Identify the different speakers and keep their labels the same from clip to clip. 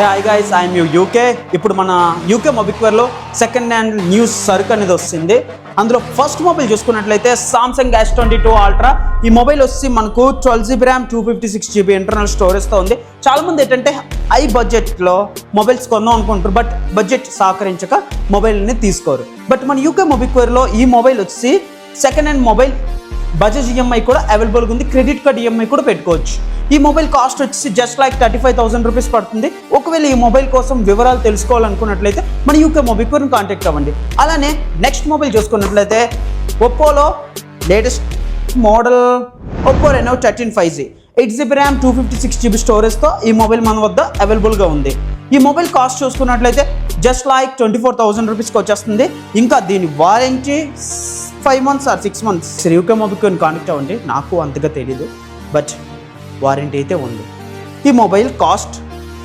Speaker 1: Hi guys I'm you UK ఇప్పుడు మన UK మొబిక్వేర్లో సెకండ్ హ్యాండ్ న్యూస్ సరుకు అనేది వస్తుంది. అందులో ఫస్ట్ మొబైల్ చూసుకున్నట్లయితే Samsung S twenty two ultra ఈ మొబైల్ వచ్చి మనకు twelve GB RAM two fifty six GB internal స్టోరేజ్తో ఉంది. చాలామంది ఏంటంటే హై బడ్జెట్లో మొబైల్స్ కొందాం అనుకుంటారు బట్ బడ్జెట్ సహకరించక మొబైల్ని తీసుకోరు. బట్ మన యూకే మొబిక్వేర్లో ఈ మొబైల్ వచ్చి second hand mobile Bajaj EMI కూడా అవైలబుల్గా ఉంది. క్రెడిట్ కార్డ్ ఈఎంఐ కూడా పెట్టుకోవచ్చు. ఈ మొబైల్ కాస్ట్ వచ్చి just like thirty five thousand rupees పడుతుంది. ఒకవేళ ఈ మొబైల్ కోసం వివరాలు తెలుసుకోవాలనుకున్నట్లయితే మన యూకే మొబైల్ని కాంటాక్ట్ అవ్వండి. అలానే నెక్స్ట్ మొబైల్ చూసుకున్నట్లయితే ఒప్పోలో latest model Oppo Reno thirteen five G eight GB RAM two fifty six GB స్టోరేజ్తో ఈ మొబైల్ మన వద్ద అవైలబుల్గా ఉంది. ఈ మొబైల్ కాస్ట్ చూసుకున్నట్లయితే just like twenty four thousand రూపీస్కి వచ్చేస్తుంది. ఇంకా దీని warranty five months or six months UK మొబైల్కి కాంటాక్ట్ అవ్వండి. నాకు అంతగా తెలీదు. బట్ వారంటీ అయితే ఉంది. ఈ mobile cost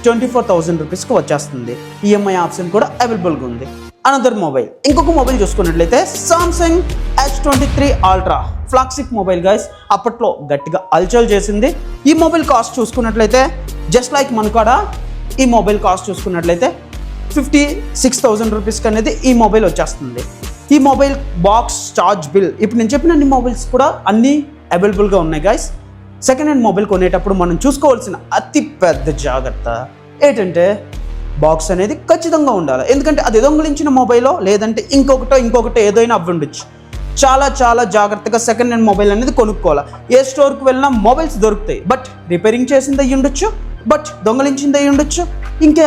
Speaker 1: twenty four thousand రూపీస్కి వచ్చేస్తుంది. ఈఎంఐ ఆప్షన్ కూడా అవైలబుల్గా ఉంది. అనదర్ మొబైల్ ఇంకొక మొబైల్ చూసుకున్నట్లయితే Samsung H twenty three ultra flagship mobile guys అప్పట్లో గట్టిగా అల్చల్ చేసింది. ఈ మొబైల్ కాస్ట్ చూసుకున్నట్లయితే జస్ట్ లైక్ మనకాడ ఈ మొబైల్ కాస్ట్ చూసుకున్నట్లయితే ఫిఫ్టీ సిక్స్ థౌజండ్ రూపీస్కి అనేది ఈ మొబైల్ వచ్చేస్తుంది. ఈ మొబైల్ బాక్స్ చార్జ్ బిల్. ఇప్పుడు నేను చెప్పిన అన్ని మొబైల్స్ కూడా అన్నీ అవైలబుల్గా ఉన్నాయి గాయస్ సెకండ్ హ్యాండ్ మొబైల్ కొనేటప్పుడు మనం చూసుకోవాల్సిన అతి పెద్ద జాగ్రత్త ఏంటంటే బాక్స్ అనేది ఖచ్చితంగా ఉండాలి. ఎందుకంటే అది దొంగిలించిన మొబైలో లేదంటే ఇంకొకటో ఇంకొకటో ఏదైనా అవ్వి ఉండొచ్చు. చాలా చాలా జాగ్రత్తగా సెకండ్ హ్యాండ్ మొబైల్ అనేది కొనుక్కోవాలి. ఏ స్టోర్కి వెళ్ళినా మొబైల్స్ దొరుకుతాయి. బట్ రిపేరింగ్ చేసింది అయ్యి ఉండొచ్చు బట్ దొంగలించింది అయ్యి ఉండొచ్చు ఇంకే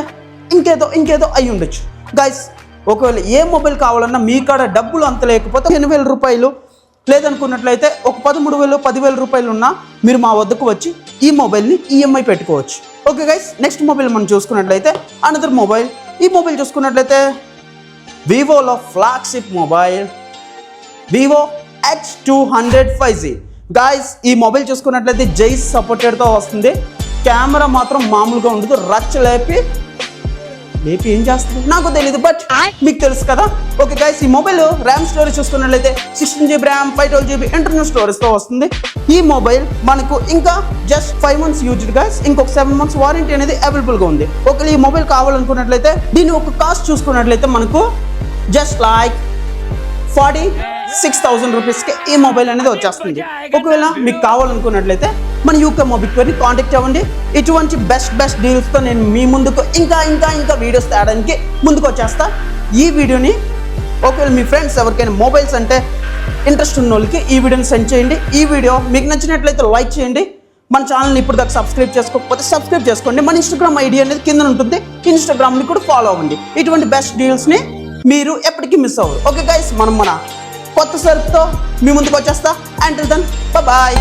Speaker 1: ఇంకేదో ఇంకేదో అయి ఉండొచ్చు. గైస్ ఒకవేళ ఏ మొబైల్ కావాలన్నా మీ కాడ డబ్బులు అంత లేకపోతే ఎనిమిది వేల రూపాయలు లేదనుకున్నట్లయితే ఒక పదమూడు వేలు పదివేల రూపాయలు ఉన్నా మీరు మా వద్దకు వచ్చి ఈ మొబైల్ని ఈఎంఐ పెట్టుకోవచ్చు. ఓకే గైస్ నెక్స్ట్ మొబైల్ మనం చూసుకున్నట్లయితే అనదర్ మొబైల్ ఈ మొబైల్ చూసుకున్నట్లయితే వివోలో flagship mobile Vivo H two hundred five G guys ఈ మొబైల్ చూసుకున్నట్లయితే జైస్ సపోర్టెడ్తో వస్తుంది. కెమెరా మాత్రం మామూలుగా ఉండదు. రచ్చ లేపి ఏం చేస్తుంది? నాకు తెలియదు బట్ మీకు తెలుసు కదా? ఓకే గైస్ ఈ మొబైల్ ర్యామ్ స్టోరేజ్ చూసుకున్నట్లయితే sixteen GB RAM five twelve GB internal స్టోరేజ్తో వస్తుంది. ఈ మొబైల్ మనకు ఇంకా just five months used guys ఇంకొక సెవెన్ మంత్స్ వారంటీ అనేది అవైలబుల్గా ఉంది. ఒకవేళ ఈ మొబైల్ కావాలనుకున్నట్లయితే దీని ఒక కాస్ట్ చూసుకున్నట్లయితే మనకు just like forty six thousand రూపీస్కి ఈ మొబైల్ అనేది వచ్చేస్తుంది. ఒకవేళ మీకు కావాలనుకున్నట్లయితే మన యూకే మొబిక్వర్ని కాంటాక్ట్ అవ్వండి. ఇటువంటి బెస్ట్ బెస్ట్ డీల్స్తో నేను మీ ముందుకు ఇంకా ఇంకా ఇంకా వీడియోస్ తేయడానికి ముందుకు వచ్చేస్తా. ఈ వీడియోని ఒకవేళ మీ ఫ్రెండ్స్ ఎవరికైనా మొబైల్స్ అంటే ఇంట్రెస్ట్ ఉన్న వాళ్ళకి ఈ వీడియోని సెండ్ చేయండి. ఈ వీడియో మీకు నచ్చినట్లయితే లైక్ చేయండి. మన ఛానల్ని ఇప్పుడు దాకా సబ్స్క్రైబ్ చేసుకోకపోతే సబ్స్క్రైబ్ చేసుకోండి. మన ఇన్స్టాగ్రామ్ ఐడి అనేది కింద ఉంటుంది. ఇన్స్టాగ్రామ్ని కూడా ఫాలో అవ్వండి. ఇటువంటి బెస్ట్ డీల్స్ని మీరు ఎప్పటికీ మిస్ అవ్వరు. ఓకే గైస్ మనం మన కొత్త సరుకుతో మీ ముందుకు వచ్చేస్తా. And then bye